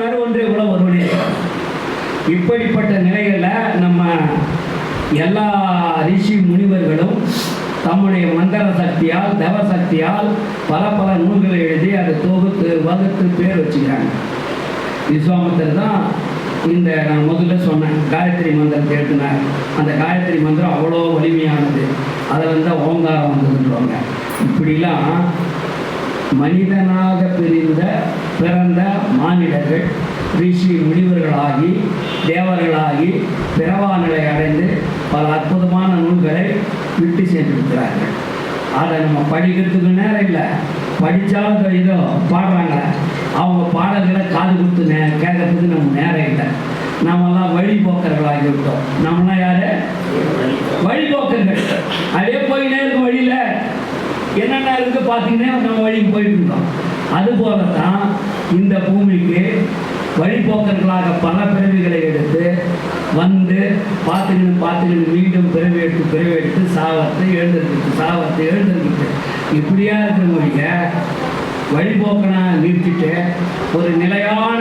உணர் ஒன்றே உல ஒருவனே இப்படிப்பட்ட நிலைகளில் நம்ம எல்லா ரிஷி முனிவர்களும் தம்முடைய மந்திர சக்தியால் தவ சக்தியால் பல பல நூல்களை எழுதி அதை தொகுத்து வகுத்து பேர் வச்சுக்கிறாங்க. விஸ்வாமத்தர் தான் இந்த நான் முதல்ல சொன்னேன் காயத்ரி மந்திரத்தை கேட்டுனார். அந்த காயத்ரி மந்திரம் அவ்வளோ வலிமையானது. அதில் வந்து ஓங்காரம் வந்ததுன்றவங்க. இப்படிலாம் மனிதனாக பிரிந்த பிறந்த மானிடர்கள் ரிஷி முனிவர்களாகி தேவர்களாகி பிறவா நிலை அடைந்து பல அற்புதமான நூல்களை விட்டு சென்றிருக்கிறார்கள் அதை நம்ம படிக்கிறதுக்கு நேரம் இல்லை. படித்தாலும் இதோ பாடுறாங்க அவங்க பாடல்களை காது கொடுத்து நே கேட்கறதுக்கு நம்ம நேரம் இல்லை. நம்மெல்லாம் வழிபோக்கர்களாகி விட்டோம் நம்மளாம் யார்? வழிபோக்கர்கள். அதே போயினே இருக்கும் வழியில்? என்னென்ன இருக்கு பார்த்தீங்கன்னா நம்ம வழிக்கு போயிட்டு இருந்தோம் அதுபோல தான் இந்த பூமிக்கு வழிபோக்கர்களாக பல பிறவிகளை எடுத்து வந்து பார்த்துக்கிட்டு பார்த்துக்கிட்டு மீண்டும் பிறவி எடுத்து பிறவி எடுத்து சாவத்தை எழுந்திருக்கு சாவத்தை எழுந்திருக்கு இப்படியா இருக்கிறவங்க வழிபோக்கனை நிறுத்திட்டு ஒரு நிலையான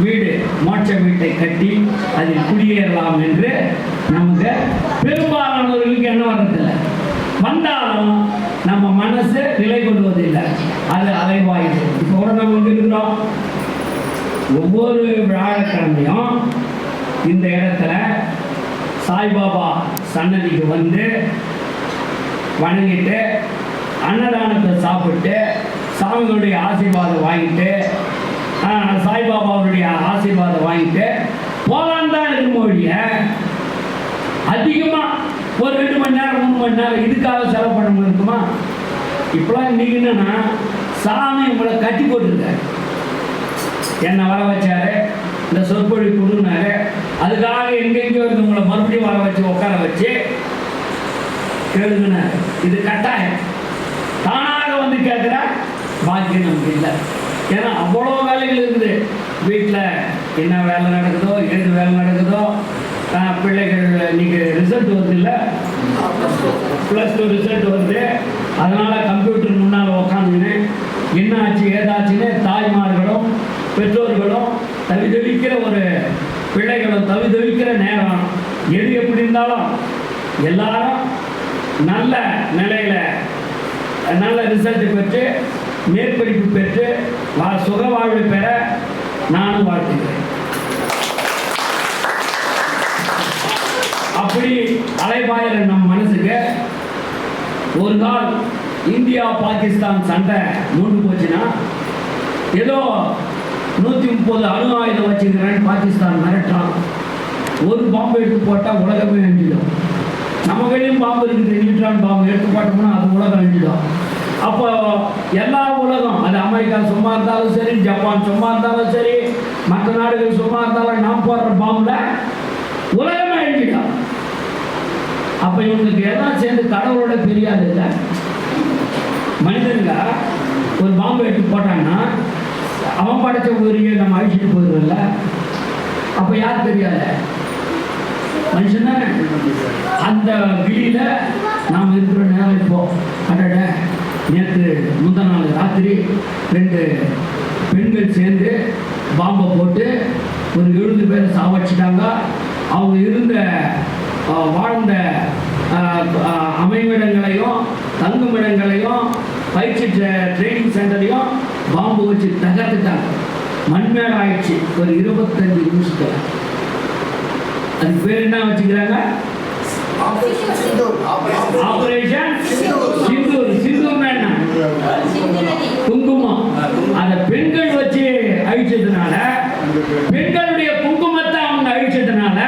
வீடு மோட்ச வீட்டை கட்டி அதில் குடியேறலாம் என்று நமக்கு பெரும்பாலானவர்களுக்கு என்ன வர்றதில்லை. வந்தாலும் நம்ம மனசு நிலை கொள்வதில்லை. அது அலைவாயுது. இப்போ கூட நம்ம வந்து இருக்கிறோம் ஒவ்வொரு வியாழக்கிழமையும் இந்த இடத்துல சாய்பாபா சன்னதிக்கு வந்து வணங்கிட்டு அன்னதானத்தை சாப்பிட்டு சாமிகளுடைய ஆசீர்வாதம் வாங்கிட்டு சாய்பாபாவுடைய ஆசீர்வாதம் வாங்கிட்டு போகலான்னு தான் இருக்கும் அதிகமாக ஒரு ரெண்டு மணி நேரம் மூணு மணி நேரம் இதுக்காக செலவு பண்ண முடியும் இருக்குமா? இப்போலாம் இன்னைக்கு என்னன்னா சாமி உங்களை கட்டி போட்டுருக்காரு. என்னை வர வச்சாரு இந்த சொற்பொழி கொடுனாரு அதுக்காக எங்கெங்கேயோ இருந்து உங்களை மறுபடியும் வர வச்சு உட்கார வச்சு கேளுங்கண்ணாரு இது கட்டாயம். தானாக வந்து கேட்குற பாக்கியம் நமக்கு இல்லை. ஏன்னா அவ்வளோ வேலைகள் இருக்குது. வீட்டில் என்ன வேலை நடக்குதோ எது வேலை நடக்குதோ பிள்ளைகள் இன்னைக்கு ரிசல்ட் வருது இல்லை ப்ளஸ் டூ ரிசல்ட் வருது. அதனால் கம்ப்யூட்டர் முன்னால் உக்காந்துன்னு என்ன ஆச்சு ஏதாச்சுன்னு தாய்மார்களும் பெற்றோர்களும் தவிதவிக்கிற ஒரு பிள்ளைகளும் தவிதவிக்கிற நேரம். எது எப்படி இருந்தாலும் எல்லாரும் நல்ல நிலையில் நல்ல ரிசல்ட் பெற்று மேற்படிப்பு பெற்று வா சுக வாழ்வு பெற நானும் வாழ்த்துக்கிறேன் அப்படி அலைபாயிற நம் மனசுக்கு ஒரு நாள் இந்தியா பாகிஸ்தான் சண்டை மூண்டு போச்சுன்னா ஏதோ நூற்றி முப்பது அணு ஆயுதம் வச்சுக்கிறேன்னு பாகிஸ்தான் மிரட்டான் ஒரு பாம்பு எடுத்து போட்டால் உலகமே அழிஞ்சிடும். நம்ம கையிலும் பாம்பு இருக்குது நியூட்ரான் பாம்பு எடுத்து போட்டோம்னா அது உலகம் அழிஞ்சிடும். அப்போ எல்லா உலகம் அது அமெரிக்கா சும்மா இருந்தாலும் சரி ஜப்பான் சும்மா இருந்தாலும் சரி மற்ற நாடுகள் சும்மா இருந்தாலும் நாம் போடுற பாம்புல உலகமே அழிஞ்சிடும். அப்போ இவங்களுக்கு எல்லாம் சேர்ந்து கடவுளோட தெரியாது இல்லை. மனிதனுங்க ஒரு பாம்பு எடுத்து போட்டாங்கன்னா அவன் படைச்ச உயிரியை நம்ம அழிச்சிட்டு போயிடுவோம்ல. அப்போ யார் தெரியாத மனுஷன் தானே. அந்த விழியில நாம் இருக்கிற நேரம் இப்போ. அடட நேற்று முந்தின நாள் ராத்திரி ரெண்டு பெண்கள் சேர்ந்து பாம்பை போட்டு ஒரு எழுபது பேரை சாவடிச்சிட்டாங்க. அவங்க இருந்த வாழ்ந்த அமைவிடங்களையும் தங்குமிடங்களையும் பயிற்சி ட்ரைனிங் சென்டரையும் பாம்பு வச்சு தகர்த்துட்டாங்க. மண்மேல் ஆயிடுச்சு. ஒரு இருபத்தஞ்சு நிமிஷத்துல. அதுக்கு பேர் என்ன வச்சுக்கிறாங்க? ஆபரேஷன் சிந்தூர் சிந்தூர்னா என்ன? குங்குமம். அத பெண்கள் வச்சு அழிச்சதுனால பெண்களுடைய குங்குமத்தை அவங்க அழிச்சதுனால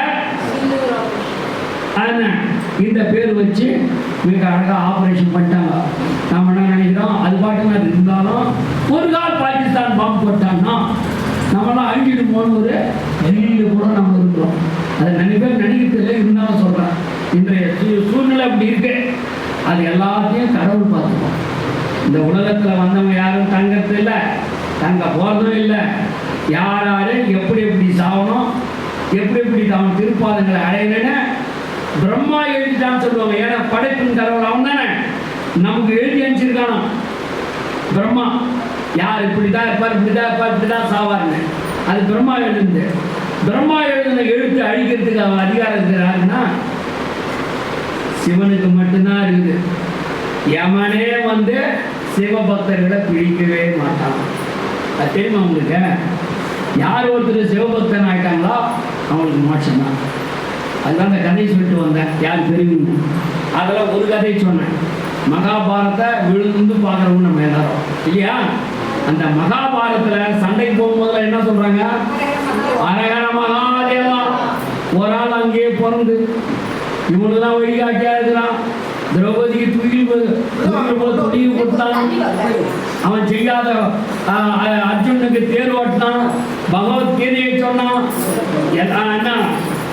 ஆனா, இந்த பேர் வச்சு மிக அழகாக ஆப்ரேஷன் பண்ணிட்டாங்க. நம்ம என்ன நினைக்கிறோம்? அது பாட்டுக்கு அது இருந்தாலும் ஒரு கால் பாகிஸ்தான் பாம்பு போட்டாங்கன்னா நம்மளாம் அழிஞ்சிடுமோன்னு ஒரு வெளியில் கூட நம்ம இருக்கிறோம். அது நிறைய பேர் நினைக்கிறதில்ல இருந்தாலும் சொல்கிறேன் இன்றைய சூழ்நிலை அப்படி இருக்கு. அது எல்லாத்தையும் கடவுள் பார்த்துப்போம் இந்த உலகத்தில் வந்தவங்க யாரும் தங்கறது இல்லை. தங்க போகிறதும் இல்லை. யார் யார் எப்படி எப்படி சாகணும் எப்படி எப்படி தான் திருப்பாதங்களை அடையணும்னு பிரம்மா எழுதிட்டான்னு சொல்லுவாங்க. ஏன்னா படைப்பின் கடவுள் அவன் தானே. நமக்கு எழுதி அனுப்பிச்சிருக்கானோ? பிரம்மா. யார் இப்படிதான் இருப்பார் இப்படிதான் இருப்பார் இப்படி தான் சாவார்னு. அது பிரம்மா எழுந்து பிரம்மா எழுதின எழுத்து அழிக்கிறதுக்கு அவன் அதிகாரம் இருக்கிறாருன்னா சிவனுக்கு மட்டும்தான் இருக்குது. யமனே வந்து சிவபக்தர்களை பிடிக்கவே மாட்டான். அது தெரியுமா உங்களுக்கு? யார் ஒருத்தர் சிவபக்தன் ஆயிட்டாங்களோ அவங்களுக்கு மோட்சம் தான் அதுதான் அந்த கதையை சொல்லிட்டு வந்தேன். யார் பெரியவங்க அதில் ஒரு கதையை சொன்னேன். மகாபாரத்தை விழுந்து பார்க்குறவங்க நம்ம எல்லாரும். இல்லையா? அந்த மகாபாரத்தில் சண்டைக்கு போகும்போதுல என்ன சொல்கிறாங்க அரகர மகாதேவா ஒரு ஆள் அங்கேயே பிறந்து இவனுக்கு தான் வழிகாட்டியா இருக்கிறான் திரௌபதிக்கு தூக்கி துணிவு கொடுத்தான். அவன் செய்யாத அர்ஜுனுக்கு தேர் ஓட்டினான். பகவத்கீதையை சொன்னான். என்ன?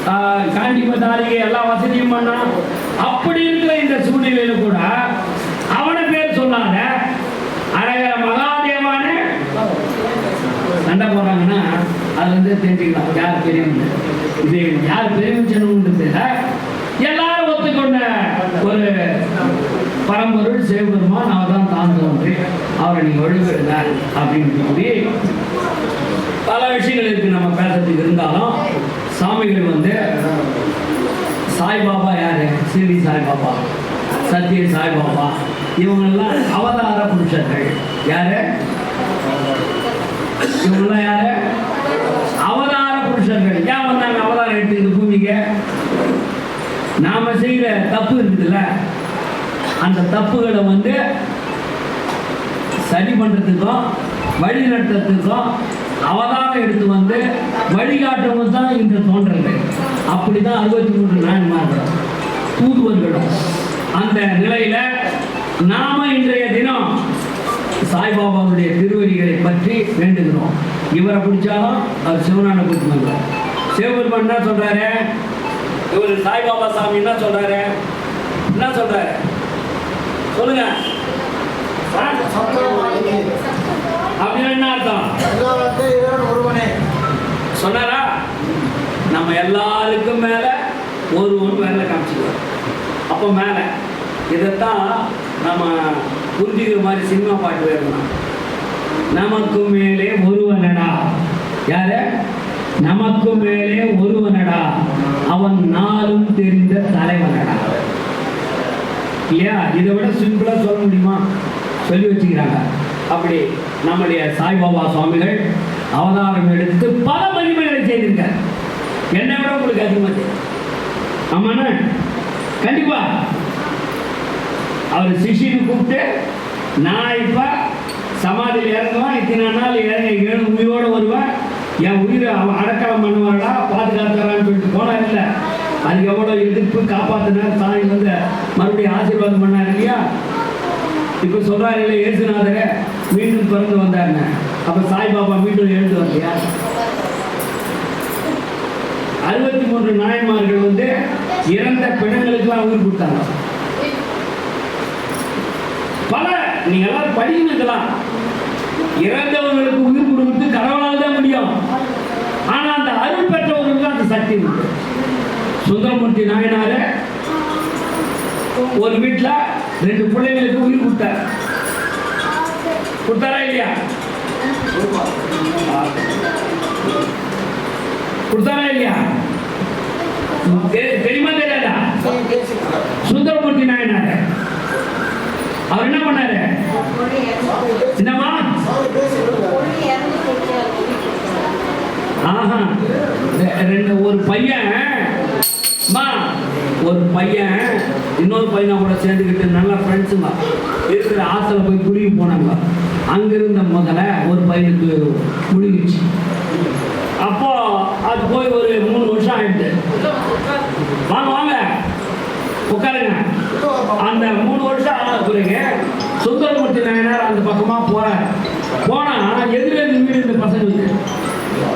ஆ, காண்டிபதாரிகை எல்லா வசதியும் பண்ணான். அப்படி இருக்கிற இந்த சூழ்நிலையில கூட அவனை பேர் சொன்னாங்க அரகர மகாதேவான சண்டை போறாங்கன்னா அது வந்து தெரிஞ்சுக்கலாம். யார் பெரியவங்க? இது யார் பெரியவங்க எல்லாரும் ஒத்துக்கொண்ட ஒரு பரம்பொருள் சிவபெருமான் அவர் தான் தான் அவரை நீங்க ஒழுங்கிடுங்க அப்படின்னு சொல்லி பல விஷயங்கள் இருக்கு. நம்ம பேசுறதுக்கு இருந்தாலும் சாமிகள் வந்து சாய்பாபா யாரு? சிறுடி சாய்பாபா. சத்ய சாய்பாபா. இவங்கெல்லாம் அவதார புருஷர்கள். யாரு? இவங்கெல்லாம் யாரு? அவதார புருஷர்கள். ஏன் வந்தாங்க அவதாரம் எடுத்து இந்த பூமிக்கு? நாம செய்யற தப்பு இருக்குதுல்ல. அந்த தப்புகளை வந்து சரி பண்ணுறதுக்கும் வழி நடத்துறதுக்கும் அவதாரம் எடுத்து வந்து வழிகாட்டவும் தான் இந்த தோன்றது அப்படிதான் அறுபத்தி மூன்று நாயன்மார்களும் தூதுவர்களும் அந்த நிலையில நாம இன்றைய தினம் சாய்பாபாவுடைய திருவடிகளை பற்றி வேண்டுகிறோம். இவரை பிடிச்சாலும் அவர் சிவனான பிடிச்சி வந்தார். சிவபெருமான் என்ன சொல்றாரு? இவர் சாய்பாபா சாமி என்ன சொல்றாரு? என்ன சொல்றாரு? சொல்லுங்க. அப்படின்னு என்ன அர்த்தம்? சொன்னாரா? நம்ம எல்லாருக்கும் மேல ஒரு ஒன்று மேல காமிச்சுக்குவோம் அப்போ மேல. இதைத்தான் நம்ம புரிஞ்சுக்கிற மாதிரி சினிமா பாட்டு வேணும் நமக்கு மேலே ஒருவனடா. யாரு? நமக்கு மேலே ஒருவனடா. அவன் நாளும் தெரிந்த தலைவனடா. இல்லையா? இதை விட சிம்பிளா சொல்ல முடியுமா? சொல்லி வச்சுக்கிறாங்க. அப்படி நம்முடைய சாய்பாபா சுவாமிகள் அவதாரம் எடுத்து பல மகிமைகளை செய்திருக்கார். என்னை விட உங்களுக்கு அதிகமாக தெரியும்? ஆமாண்ணா. கண்டிப்பா. அவர் சிஷின்னு கூப்பிட்டு நான் இப்போ சமாதியில் இறங்குவேன் இத்தனை நாள் இறங்க ஏழு உயிரோடு வருவேன். என் உயிரை அவன் அடக்கலம் பண்ணுவாடா பாதுகாத்துறான்னு சொல்லிட்டு போனா இல்லை. அதுக்கு எவ்வளோ எதிர்ப்பு காப்பாத்தினார் தாய் வந்து மறுபடியும் ஆசீர்வாதம் பண்ணார் இல்லையா? இப்போ சொல்கிறாரு இல்லை இயேசுநாதரே மீண்டும் பிறந்து வந்தாருங்க அப்ப சாய்பாபா மீண்டும் எழுந்து வரலையா? அறுபத்தி மூன்று நாயன்மார்கள் வந்து இறந்த பிணங்களுக்கெல்லாம் உயிர் கொடுத்தாங்க. பல நீங்க எல்லாரும் படிக்கலாம் இறந்தவர்களுக்கு உயிர் கொடுக்கிறது கடவுளால் தான் முடியும். ஆனா அந்த அருள் பெற்றவர்களுக்கு அந்த சக்தி உண்டு. சுந்தரமூர்த்தி நாயனாரு ஒரு வீட்டில் ரெண்டு பிள்ளைங்களுக்கு உயிர் கொடுத்தார். கொடுத்தாரா இல்லையா? கொடுத்தாரா இல்லையா? தெரியுமா தெரியாதா? சுந்தரமூர்த்தி நாயனார். அவர் என்ன பண்ணாரு? என்னமா ஆஹா ரெண்டு ஒரு பையன் ஒரு பையன் இன்னொரு பையனை கூட சேர்ந்துக்கிட்டு நல்ல ஃப்ரெண்ட்ஸுங்க இருக்கிற ஆத்துல போய் குருவி போனாங்க. அங்கிருந்த முதல்ல ஒரு பையனுக்கு முடிஞ்சிச்சு அப்போ அது போய் ஒரு மூணு வருஷம் ஆயிடுது வாங்க வாங்க. உட்காருங்க. அந்த மூணு வருஷம் ஆன பிறகு சுந்தரமூர்த்தி நாயனார் அந்த பக்கமாக போகிறார் போனா எதிர வீடு இந்த பசங்களுக்கு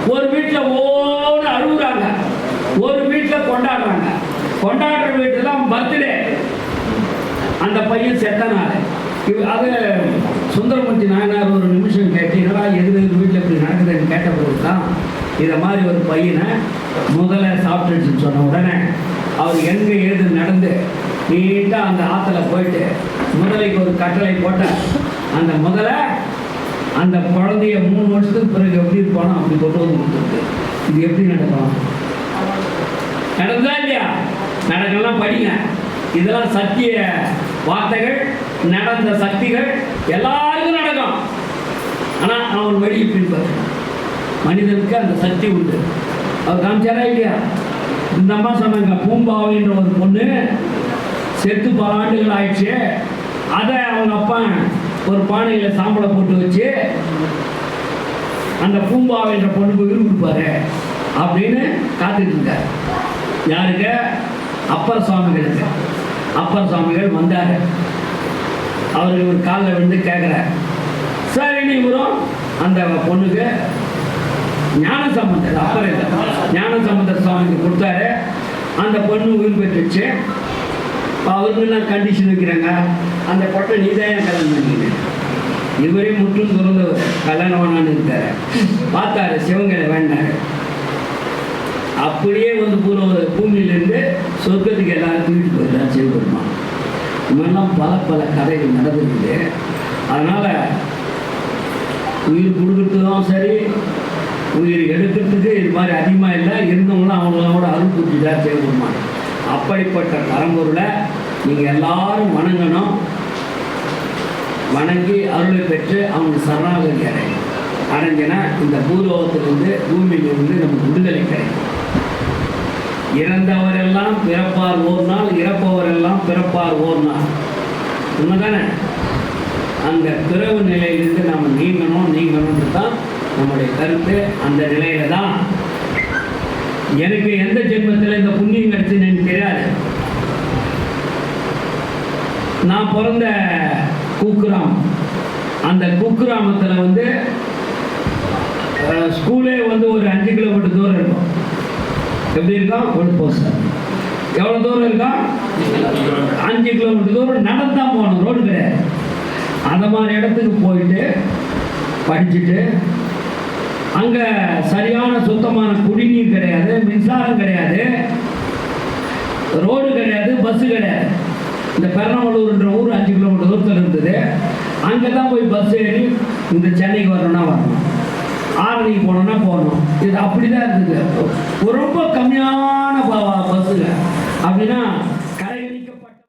ஒரு வீட்டுல ஓன்னு அழுகுறாங்க ஒரு வீட்டுல கொண்டாடுறாங்க கொண்டாடுற வீட்டுல பர்த்டே அந்த பையன் செத்தனால அது சுந்தரமூர்த்தி நாயனார் ஒரு நிமிஷம் கேட்டீங்களா எது எது வீட்டில் இப்படி நடக்குதுன்னு கேட்ட பிறகு தான் இதை மாதிரி ஒரு பையனை முதல்ல சாப்பிட்டுச்சுன்னு சொன்ன உடனே அவர் எங்கே ஏது நடந்து நீட்டாக அந்த ஆற்றுல போயிட்டு முதலைக்கு ஒரு கட்டளை போட்டார். அந்த முதலை அந்த குழந்தைய மூணு வருஷத்துக்கு பிறகு எப்படி இருப்பானோ அப்படி கொண்டு வந்து கொடுத்துருக்கு. இது எப்படி நடக்கும்? நடந்தா இல்லையா? நடக்கலாம் படிங்க. இதெல்லாம் சத்திய வார்த்தைகள் நடந்த சக்திகள் எல்லாருக்கும் நடக்கும். ஆனால் அவன் வழியை பின்பற்ற மனிதனுக்கு அந்த சக்தி உண்டு. அவர் காமிச்சாரா இல்லையா? இந்த அம்மா சொன்னாங்க பூம்பாவைன்ற ஒரு பொண்ணு செத்து பல ஆண்டுகள் ஆயிடுச்சு. அதை அவங்க அப்பா ஒரு பானையில் சாம்பலை போட்டு வச்சு அந்த பூம்பாவைன்ற பொண்ணுக்கு போய் கொடுப்பாரு அப்படின்னு காத்துட்டு இருக்காரு. யாருக்கு? அப்பர் சுவாமிகளுக்கு அப்பர் சுவாமிகள் வந்தார். அவர் ஒரு காலில் விழுந்து கேட்குறார் சரி நீ வரும் அந்த பொண்ணுக்கு ஞான சம்பந்தர் அப்பர் ஞான சம்பந்தர் சுவாமிக்கு கொடுத்தாரு. அந்த பொண்ணு உயிர் பெற்றுச்சு. இப்போ அவருக்கெல்லாம் கண்டிஷன் வைக்கிறாங்க அந்த பொட்டை நீ தான் கல்யாணம் பண்ணிக்கிறேன் இவரே முற்றும் துறந்தவர். கல்யாணம் வேணான்னு இருக்காரு. பார்த்தாரு சிவங்களை வேண்டாரு அப்படியே வந்து பூர்வ பூமியிலிருந்து சொர்க்கத்துக்கு எல்லாரும் தூக்கிட்டு போயிடலாம் சிவபெருமான் இந்த மாதிரிலாம் பல பல கதைகள் நடந்திருக்குது. அதனால் உயிர் கொடுக்கறதுக்கும் சரி உயிர் எடுக்கிறதுக்கு இது மாதிரி அதிகமாக இல்லை. இருந்தவங்களும் அவங்களோட அருள் தான் சிவபெருமான் அப்படிப்பட்ட பரம்பொருளை நீங்கள் எல்லாரும் வணங்கணும். வணங்கி அருளை பெற்று அவங்க சரணாகதி அடையணும். அடைஞ்சினா இந்த பூலோகத்திலிருந்து பூமியிலிருந்து நமக்கு விடுதலை கிடைக்கும். இறந்தவரெல்லாம் பிறப்பார் ஓர் நாள் இறப்பவரெல்லாம் பிறப்பார் ஓர் நாள். உண்மைதானே? அந்த பிறவு நிலையிலிருந்து நாம் நீங்கணும் நீங்கணும்னு தான் நம்முடைய கருத்து. அந்த நிலையில தான் எனக்கு எந்த ஜென்மத்தில் இந்த புண்ணியம் கிடைச்சுன்னு தெரியாது. நான் பிறந்த குக்கிராம் அந்த குக்கிராமத்தில் வந்து ஸ்கூலே வந்து ஒரு அஞ்சு கிலோமீட்டர் தூரம் இருக்கும். எப்படி இருக்கான் ஒன் பர்சன் எவ்வளோ தூரம் இருக்கான் அஞ்சு கிலோமீட்டர் தூரம். நடந்தான் போகணும் ரோடு கிடையாது அந்த மாதிரி இடத்துக்கு போயிட்டு படிச்சுட்டு அங்கே சரியான சுத்தமான குடிநீர் கிடையாது மின்சாரம் கிடையாது. ரோடு கிடையாது பஸ்ஸு கிடையாது. இந்த பெரம்பலூர்ன்ற ஊர் அஞ்சு கிலோமீட்டர் தூரத்தில் இருந்தது. அங்கே தான் போய் பஸ் ஏறி இந்த சென்னைக்கு வரணும்னா வரணும். ஆரணி போனோம்னா போகணும் இது அப்படிதான் இருக்குது ரொம்ப கம்மியான பஸ்ஸுங்க. அப்படின்னா